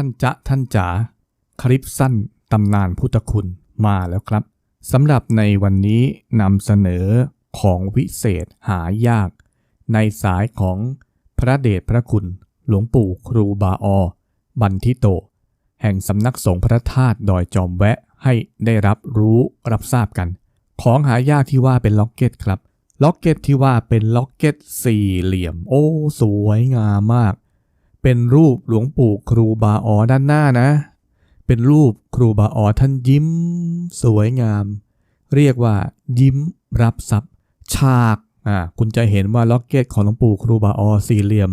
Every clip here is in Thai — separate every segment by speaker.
Speaker 1: านจ๊ะท่านจ๋าคลิปสั้นตำนานพุทธคุณมาแล้วครับสำหรับในวันนี้นำเสนอของวิเศษหายาก ในสายของพระเดชพระคุณ หลวงปู่ครูบาออบันทิโต แห่งสำนักสงฆ์พระธาตุดอยจอมแวะให้ได้รับรู้รับทราบกัน ของหายากที่ว่าเป็นล็อกเก็ตครับ ล็อกเก็ตที่ว่าเป็นล็อกเก็ตสี่เหลี่ยม โอ้ สวยงามมาก เป็นรูปหลวงปู่ครูบาออด้านหน้านะ เป็นรูปครูบาออท่านยิ้ม สวยงาม เรียกว่า ยิ้มรับทรัพย์ ฉากอ่าคุณจะเห็นว่าล็อกเก็ตของหลวงปู่ครูบาออสี่เหลี่ยม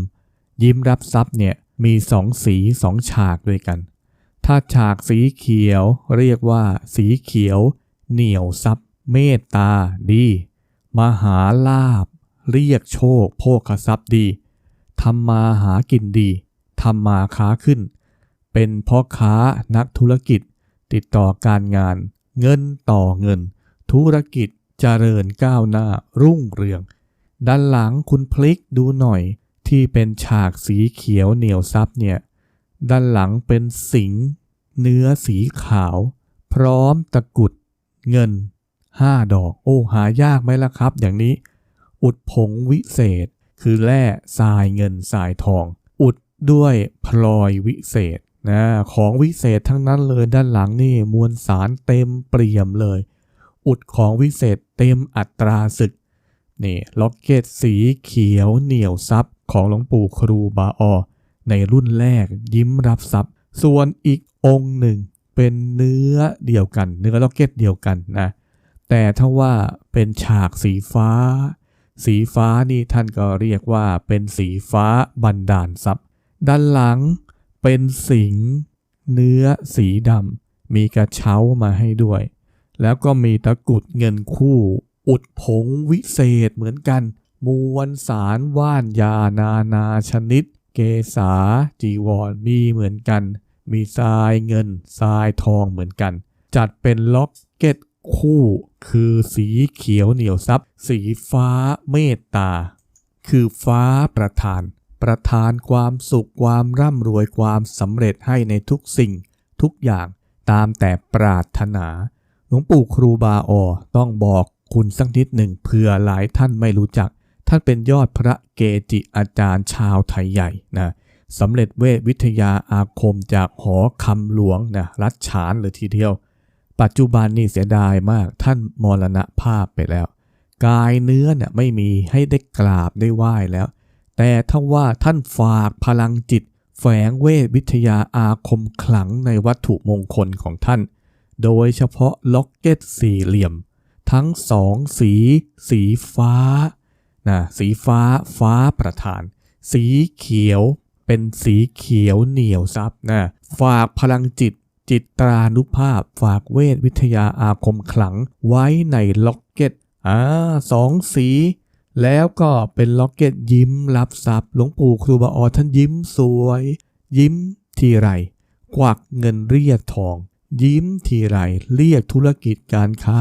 Speaker 1: ยิ้มรับทรัพย์เนี่ยมีสองสีสองฉากด้วยกัน ถ้าฉากสีเขียว เรียกว่า สีเขียว เหนียวทรัพย์ เมตตาดี มหาลาบ เรียกโชค โภคทรัพย์ดีทำมาหากินดีำมาค้าขึ้น เป็นพ่อค้านักธุรกิจ ติดต่อการงาน เงินต่อเงิน ธุรกิจเจริญก้าวหน้ารุ่งเรือง ด้านหลังคุณพลิกดูหน่อย ที่เป็นฉากสีเขียวเหนียวซับเนี่ย ด้านหลังเป็นสิงห์เนื้อสีขาว พร้อมตะกุด เงิน5ดอก โอ้หายากไหมล่ะครับ อย่างนี้ อุดผงวิเศษ คือแร่ทรายเงินทรายทอง ด้วยพลอยวิเศษนะของวิเศษทั้งนั้นเลยด้านหลังนี่มวลสารเต็มเปี่ยมเลย อุดของวิเศษเต็มอัตราศึกนี่ล็อกเก็ตสีเขียวเหนียวซับของหลวงปู่ครูบาออในรุ่นแรกยิ้มรับทรัพย์ส่วนอีกองค์หนึ่งเป็นเนื้อเดียวกัน เนื้อล็อกเก็ตเดียวกันนะแต่ถ้าว่าเป็นฉากสีฟ้า สีฟ้านี่ท่านก็เรียกว่าเป็นสีฟ้าบันดาลทรัพย์ ด้านหลังเป็นสิงเนื้อสีดำมีกระเช้ามาให้ด้วย แล้วก็มีตะกุดเงินคู่ อุดผงวิเศษเหมือนกัน มวลสารว่านยานานาชนิด เกษาจีวรมีเหมือนกัน มีทรายเงินทรายทองเหมือนกัน จัดเป็นล็อกเก็ตคู่ คือสีเขียวเหนียวซับ สีฟ้าเมตตา คือฟ้าประทาน ประทานความสุขความร่ำรวยความสำเร็จให้ในทุกสิ่ง ทุกอย่างตามแต่ปรารถนา หลวงปู่ครูบาออต้องบอกคุณสักนิดหนึ่งเผื่อหลายท่านไม่รู้จัก ท่านเป็นยอดพระเกจิอาจารย์ชาวไทยใหญ่นะสำเร็จเวทวิทยาอาคมจากหอคำหลวงนะรัชฉานเลยทีเดียว ปัจจุบันนี่เสียดายมากท่านมรณภาพไปแล้ว กายเนื้อเนี่ยไม่มีให้ได้กราบได้ไหว้แล้ว แต่ถ้าว่าท่านฝากพลังจิต แฝงเวทวิทยาอาคมขลังในวัตถุมงคลของท่าน โดยเฉพาะล็อกเก็ตสี่เหลี่ยม ทั้งสองสี สีฟ้านะสีฟ้าฟ้าประธาน สีเขียวเป็นสีเขียวเหนียวซับนะฝากพลังจิตจิตตรานุภาพฝากเวทวิทยาอาคมขลังไว้ในล็อกเก็ตอ่าสองสี แล้วก็เป็นล็อกเก็ตยิ้มรับทรัพย์หลวงปู่ครูบาออท่านยิ้มสวย ยิ้มทีไรกวักเงินเรียกทอง ยิ้มทีไรเรียกธุรกิจการค้า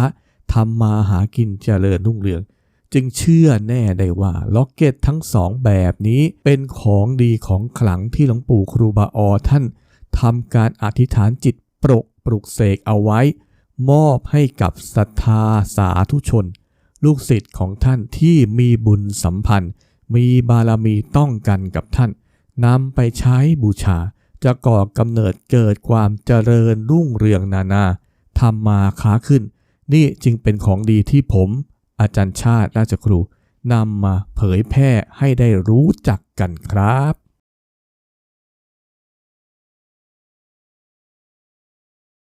Speaker 1: ทำมาหากินเจริญรุ่งเรือง จึงเชื่อแน่ได้ว่าล็อกเก็ตทั้งสองแบบนี้เป็นของดีของขลังที่หลวงปู่ครูบาออท่านทำการอธิษฐานจิตปรกปลุกเสกเอาไว้ มอบให้กับศรัทธาสาธุชน ลูกศิษย์ของท่านที่มีบุญสัมพันธ์ มีบารมีต้องกันกับท่านนำไปใช้บูชา จะก่อกำเนิดเกิดความเจริญรุ่งเรืองนานาทำมาค้าขึ้น นี่จึงเป็นของดีที่ผม อาจารย์ชาติราชครูนำมาเผยแพร่ให้ได้รู้จักกันครับ